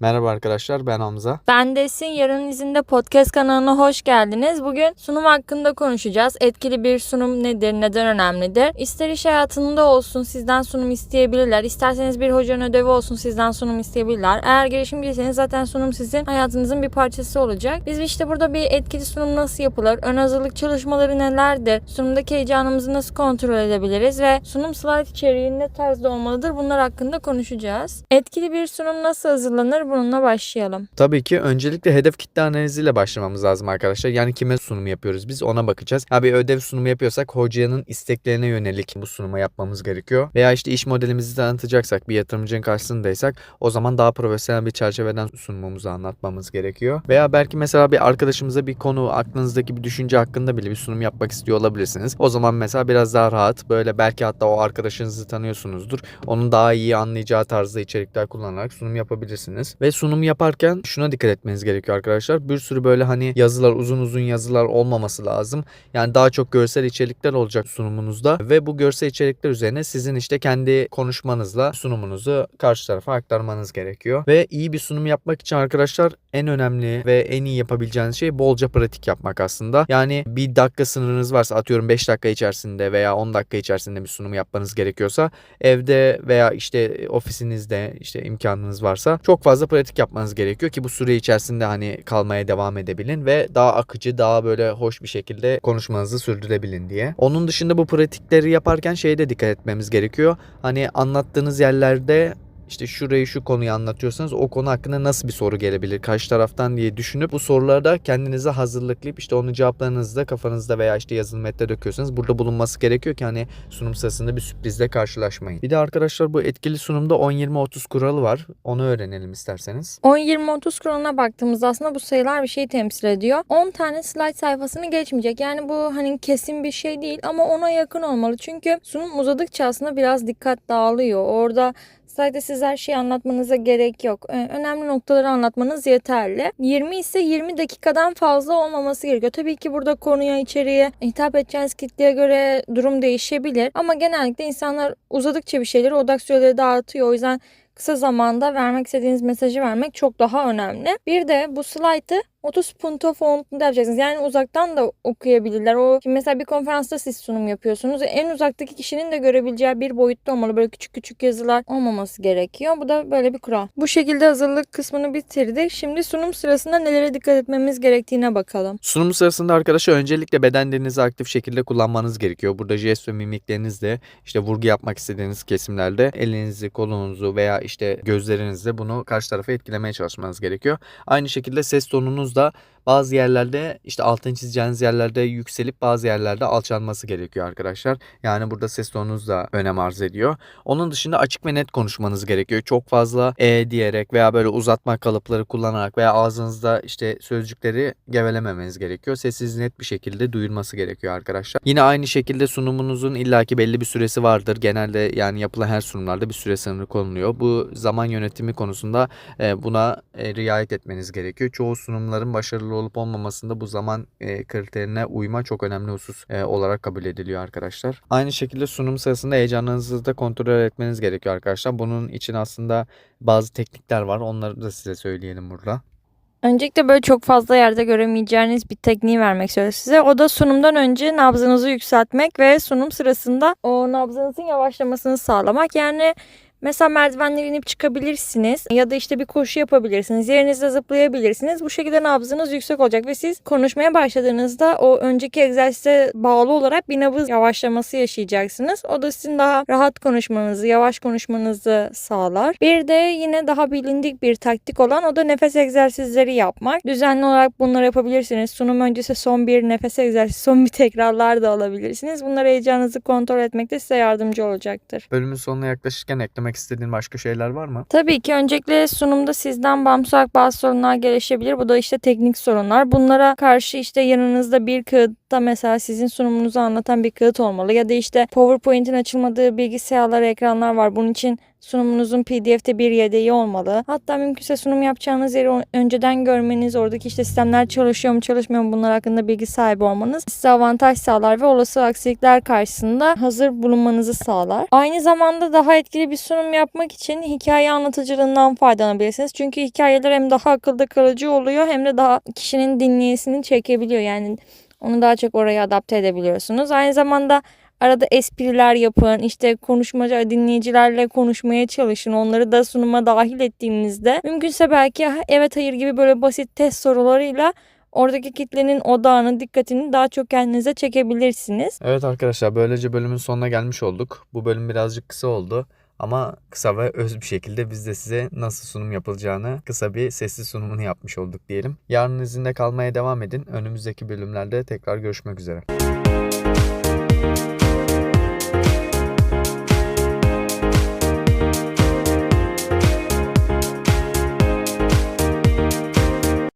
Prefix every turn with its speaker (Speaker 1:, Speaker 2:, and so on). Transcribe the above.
Speaker 1: Merhaba arkadaşlar ben Hamza.
Speaker 2: Ben Desin Yarın izinde podcast kanalına hoş geldiniz. Bugün sunum hakkında konuşacağız. Etkili bir sunum nedir, neden önemlidir? İster iş hayatında olsun sizden sunum isteyebilirler. İsterseniz bir hocanın ödevi olsun sizden sunum isteyebilirler. Eğer girişimciyseniz zaten sunum sizin hayatınızın bir parçası olacak. Biz işte burada bir etkili sunum nasıl yapılır, ön hazırlık çalışmaları nelerdir, sunumdaki heyecanımızı nasıl kontrol edebiliriz ve sunum slide içeriği ne tarzda olmalıdır bunlar hakkında konuşacağız. Etkili bir sunum nasıl hazırlanır bununla başlayalım.
Speaker 1: Tabii ki öncelikle hedef kitle analiziyle başlamamız lazım arkadaşlar. Yani kime sunum yapıyoruz biz ona bakacağız. Ha bir ödev sunumu yapıyorsak hocanın isteklerine yönelik bu sunumu yapmamız gerekiyor. Veya işte iş modelimizi tanıtacaksak bir yatırımcının karşısındaysak o zaman daha profesyonel bir çerçeveden sunumumuzu anlatmamız gerekiyor. Veya belki mesela bir arkadaşımıza bir konu aklınızdaki bir düşünce hakkında bile bir sunum yapmak istiyor olabilirsiniz. O zaman mesela biraz daha rahat böyle belki hatta o arkadaşınızı tanıyorsunuzdur. Onun daha iyi anlayacağı tarzda içerikler kullanarak sunum yapabilirsiniz. Ve sunum yaparken şuna dikkat etmeniz gerekiyor arkadaşlar. Bir sürü böyle hani yazılar uzun uzun yazılar olmaması lazım. Yani daha çok görsel içerikler olacak sunumunuzda ve bu görsel içerikler üzerine sizin işte kendi konuşmanızla sunumunuzu karşı tarafa aktarmanız gerekiyor. Ve iyi bir sunum yapmak için arkadaşlar en önemli ve en iyi yapabileceğiniz şey bolca pratik yapmak aslında. Yani bir dakika sınırınız varsa atıyorum 5 dakika içerisinde veya 10 dakika içerisinde bir sunum yapmanız gerekiyorsa evde veya işte ofisinizde işte imkanınız varsa çok fazla pratik yapmanız gerekiyor ki bu süre içerisinde hani kalmaya devam edebilin ve daha akıcı daha böyle hoş bir şekilde konuşmanızı sürdürebilin diye. Onun dışında bu pratikleri yaparken şeye de dikkat etmemiz gerekiyor. Hani anlattığınız yerlerde işte şurayı şu konuyu anlatıyorsanız o konu hakkında nasıl bir soru gelebilir karşı taraftan diye düşünüp bu sorularda kendinize hazırlıklayıp işte onun cevaplarınızı da kafanızda veya işte yazılı metne döküyorsanız burada bulunması gerekiyor ki hani sunum sırasında bir sürprizle karşılaşmayın. Bir de arkadaşlar bu etkili sunumda 10-20-30 kuralı var. Onu öğrenelim isterseniz.
Speaker 2: 10-20-30 kuralına baktığımızda aslında bu sayılar bir şeyi temsil ediyor. 10 tane slide sayfasını geçmeyecek. Yani bu hani kesin bir şey değil ama ona yakın olmalı. Çünkü sunum uzadıkça aslında biraz dikkat dağılıyor. Orada Slayda siz her şeyi anlatmanıza gerek yok. Önemli noktaları anlatmanız yeterli. 20 ise 20 dakikadan fazla olmaması gerekiyor. Tabii ki burada konuya, içeriye, hitap edeceğiniz kitleye göre durum değişebilir. Ama genellikle insanlar uzadıkça bir şeyleri odak süreleri dağıtıyor. O yüzden kısa zamanda vermek istediğiniz mesajı vermek çok daha önemli. Bir de bu slaytı 30 punto fontunda yapacaksınız. Yani uzaktan da okuyabilirler. O şimdi mesela bir konferansta siz sunum yapıyorsunuz. En uzaktaki kişinin de görebileceği bir boyutta olmalı. Böyle küçük küçük yazılar olmaması gerekiyor. Bu da böyle bir kural. Bu şekilde hazırlık kısmını bitirdik. Şimdi sunum sırasında nelere dikkat etmemiz gerektiğine bakalım.
Speaker 1: Sunum sırasında arkadaşlar öncelikle beden dilinizi aktif şekilde kullanmanız gerekiyor. Burada jest ve mimiklerinizle işte vurgu yapmak istediğiniz kesimlerde elinizi, kolunuzu veya işte gözlerinizle bunu karşı tarafa etkilemeye çalışmanız gerekiyor. Aynı şekilde ses tonunuz da bazı yerlerde işte altını çizeceğiniz yerlerde yükselip bazı yerlerde alçalması gerekiyor arkadaşlar. Yani burada ses tonunuz da önem arz ediyor. Onun dışında açık ve net konuşmanız gerekiyor. Çok fazla e diyerek veya böyle uzatma kalıpları kullanarak veya ağzınızda işte sözcükleri gevelememeniz gerekiyor. Sessiz net bir şekilde duyulması gerekiyor arkadaşlar. Yine aynı şekilde sunumunuzun illaki belli bir süresi vardır. Genelde yani yapılan her sunumlarda bir süre sınırı konuluyor. Bu zaman yönetimi konusunda e, buna e, riayet etmeniz gerekiyor. Çoğu sunumların başarılı olup olmamasında bu zaman e, kriterine uyma çok önemli husus e, olarak kabul ediliyor arkadaşlar. Aynı şekilde sunum sırasında heyecanınızı da kontrol etmeniz gerekiyor arkadaşlar. Bunun için aslında bazı teknikler var. Onları da size söyleyelim burada.
Speaker 2: Öncelikle böyle çok fazla yerde göremeyeceğiniz bir tekniği vermek istiyorum size. O da sunumdan önce nabzınızı yükseltmek ve sunum sırasında o nabzınızın yavaşlamasını sağlamak. Yani Mesela merdivenleri inip çıkabilirsiniz ya da işte bir koşu yapabilirsiniz. Yerinizde zıplayabilirsiniz. Bu şekilde nabzınız yüksek olacak ve siz konuşmaya başladığınızda o önceki egzersize bağlı olarak bir nabız yavaşlaması yaşayacaksınız. O da sizin daha rahat konuşmanızı, yavaş konuşmanızı sağlar. Bir de yine daha bilindik bir taktik olan o da nefes egzersizleri yapmak. Düzenli olarak bunları yapabilirsiniz. Sunum öncesi son bir nefes egzersizi, son bir tekrarlar da alabilirsiniz. Bunlar heyecanınızı kontrol etmekte size yardımcı olacaktır.
Speaker 1: Bölümün sonuna yaklaşırken eklemek istediğin başka şeyler var mı?
Speaker 2: Tabii ki öncelikle sunumda sizden bağımsız olarak bazı sorunlar gelişebilir. Bu da işte teknik sorunlar. Bunlara karşı işte yanınızda bir kağıtta mesela sizin sunumunuzu anlatan bir kağıt olmalı. Ya da işte PowerPoint'in açılmadığı bilgisayarlar, ekranlar var. Bunun için Sunumunuzun PDF'de bir yedeği olmalı. Hatta mümkünse sunum yapacağınız yeri önceden görmeniz, oradaki işte sistemler çalışıyor mu çalışmıyor mu bunlar hakkında bilgi sahibi olmanız size avantaj sağlar ve olası aksilikler karşısında hazır bulunmanızı sağlar. Aynı zamanda daha etkili bir sunum yapmak için hikaye anlatıcılığından faydalanabilirsiniz. Çünkü hikayeler hem daha akılda kalıcı oluyor hem de daha kişinin dinleyesini çekebiliyor. Yani onu daha çok oraya adapte edebiliyorsunuz. Aynı zamanda arada espriler yapın. işte konuşmacı dinleyicilerle konuşmaya çalışın. Onları da sunuma dahil ettiğinizde mümkünse belki evet hayır gibi böyle basit test sorularıyla oradaki kitlenin odağını, dikkatini daha çok kendinize çekebilirsiniz.
Speaker 1: Evet arkadaşlar böylece bölümün sonuna gelmiş olduk. Bu bölüm birazcık kısa oldu. Ama kısa ve öz bir şekilde biz de size nasıl sunum yapılacağını kısa bir sesli sunumunu yapmış olduk diyelim. Yarın izinde kalmaya devam edin. Önümüzdeki bölümlerde tekrar görüşmek üzere.